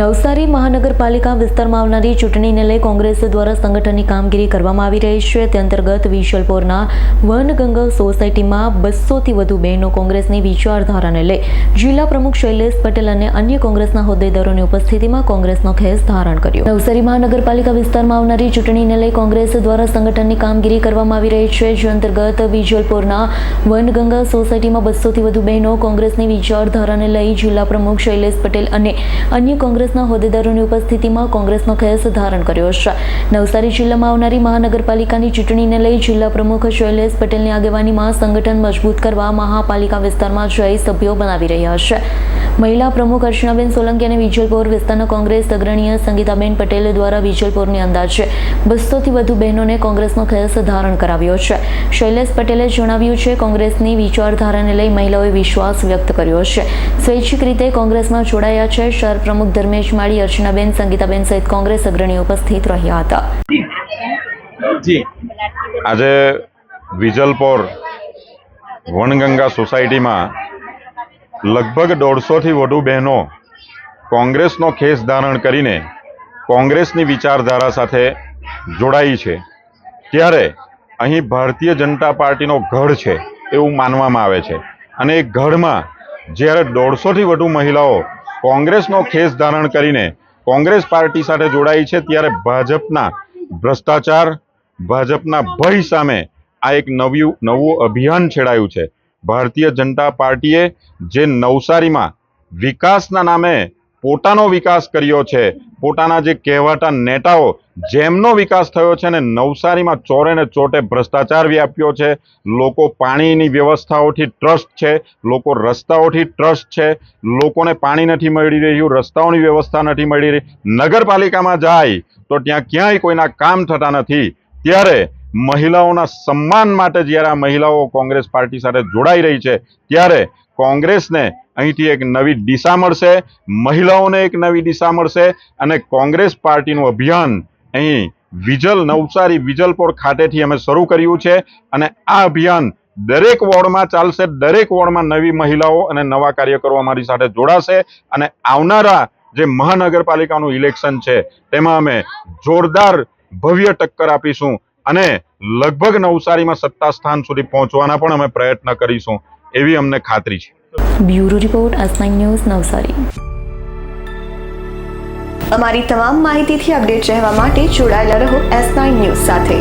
નવસારી મહાનગરપાલિકા વિસ્તારમાં આવનારી ચૂંટણીને લઈ કોંગ્રેસ દ્વારા સંગઠનની કામગીરી કરવામાં આવી રહી છે. તે અંતર્ગત વિશલપોરના વનગંગા સોસાયટીમાં બસોથી વધુ બહેનો કોંગ્રેસની વિચારધારાને લઈ જિલ્લા પ્રમુખ શૈલેષ પટેલ અને અન્ય કોંગ્રેસના હોદ્દેદારોની ઉપસ્થિતિમાં કોંગ્રેસનો ખેસ ધારણ કર્યો. નવસારી મહાનગરપાલિકા વિસ્તારમાં આવનારી ચૂંટણીને લઈ કોંગ્રેસ દ્વારા સંગઠનની કામગીરી કરવામાં આવી રહી છે. જે અંતર્ગત વિજલપોરના વનગંગા સોસાયટીમાં બસોથી વધુ બહેનો કોંગ્રેસની વિચારધારાને લઈ જિલ્લા પ્રમુખ શૈલેષ પટેલ અને અન્ય કોંગ્રેસના હોદ્દેદારોની ઉપસ્થિતિમાં કોંગ્રેસનો ખેસ ધારણ કર્યો છે. નવસારી જિલ્લામાં આવનારી મહાનગરપાલિકાની ચૂંટણીને લઈ જિલ્લા પ્રમુખ શૈલેષ પટેલની આગેવાનીમાં સંગઠન મજબૂત કરવા મહાપાલિકા વિસ્તારમાં જઈ સભ્યો બનાવી રહ્યા છે. મહિલા પ્રમુખ અર્ચનાબેન સોલંકી અને વિજલપોર વિસ્તારના કોંગ્રેસ અગ્રણીય સંગીતાબેન પટેલ દ્વારા વિજલપોરની અંદાજે બસોથી વધુ બહેનોને કોંગ્રેસનો ખેસ ધારણ કરાવ્યો છે. શૈલેષ પટેલે જણાવ્યું છે, કોંગ્રેસની વિચારધારાને લઈ મહિલાઓએ વિશ્વાસ વ્યક્ત કર્યો છે. સ્વૈચ્છિક રીતે કોંગ્રેસમાં જોડાયા છે, શહેર પ્રમુખ ધર્મેશ માળી, અર્ચનાબેન, સંગીતાબેન સહિત કોંગ્રેસ અગ્રણી ઉપસ્થિત રહ્યા હતા. આજે વિજલપોર વણગંગા સોસાયટીમાં લગભગ દોઢસોથી વધુ બહેનો કોંગ્રેસનો ખેસ ધારણ કરીને કોંગ્રેસની વિચારધારા સાથે જોડાઈ છે. ત્યારે અહીં ભારતીય જનતા પાર્ટીનો ગઢ છે એવું માનવામાં આવે છે. અને એ ગઢમાં જ્યારે દોઢસોથી વધુ મહિલાઓ કોંગ્રેસનો ખેસ ધારણ કરીને કોંગ્રેસ પાર્ટી સાથે જોડાઈ છે ત્યારે ભાજપના ભ્રષ્ટાચાર, ભાજપના ભય સામે આ એક નવ્યું, નવું અભિયાન છેડાયું છે. ભારતીય જનતા પાર્ટીએ જે નવસારીમાં વિકાસના નામે પોતાનો વિકાસ કર્યો છે પોતાના જે કહેવાતા નેતાઓ, જેમનો વિકાસ થયો છે ને નવસારીમાં ચોરે ને ચોટે ભ્રષ્ટાચાર વ્યાપ્યો છે, લોકો પાણીની વ્યવસ્થાઓથી ટ્રસ્ટ છે, લોકો રસ્તાઓથી ટ્રસ્ટ છે, લોકોને પાણી નથી મળી રહ્યું, રસ્તાઓની વ્યવસ્થા નથી મળી રહી. નગરપાલિકામાં જાય તો ત્યાં ક્યાંય કોઈના કામ થતા નથી. ત્યારે મહિલાઓના સન્માન માટે જ્યારે આ મહિલાઓ કોંગ્રેસ પાર્ટી સાથે જોડાઈ રહી છે, ત્યારે કોંગ્રેસને અહીંથી એક નવી દિશા મળશે, મહિલાઓને એક નવી દિશા મળશે અને કોંગ્રેસ પાર્ટીનું અભિયાન અહીં વિજલ નવસારી વિજલપોર ખાતેથી અમે શરૂ કર્યું છે અને આ અભિયાન દરેક વોર્ડમાં ચાલશે, દરેક વોર્ડમાં નવી મહિલાઓ અને નવા કાર્યકરો અમારી સાથે જોડાશે અને આવનારા જે મહાનગરપાલિકાનું ઇલેક્શન છે તેમાં અમે જોરદાર ભવ્ય ટક્કર આપીશું અને લગભગ નવસારીમાં સત્તા સ્થાન સુધી પહોંચવાના પણ અમે પ્રયત્ન કરીશું. એવી અમને ખાતરી છે. Bureau report S nine news Navsari. અમારી તમામ માહિતીથી અપડેટ રહેવા માટે જોડાયેલા રહો એસ નાઇન ન્યૂઝ સાથે.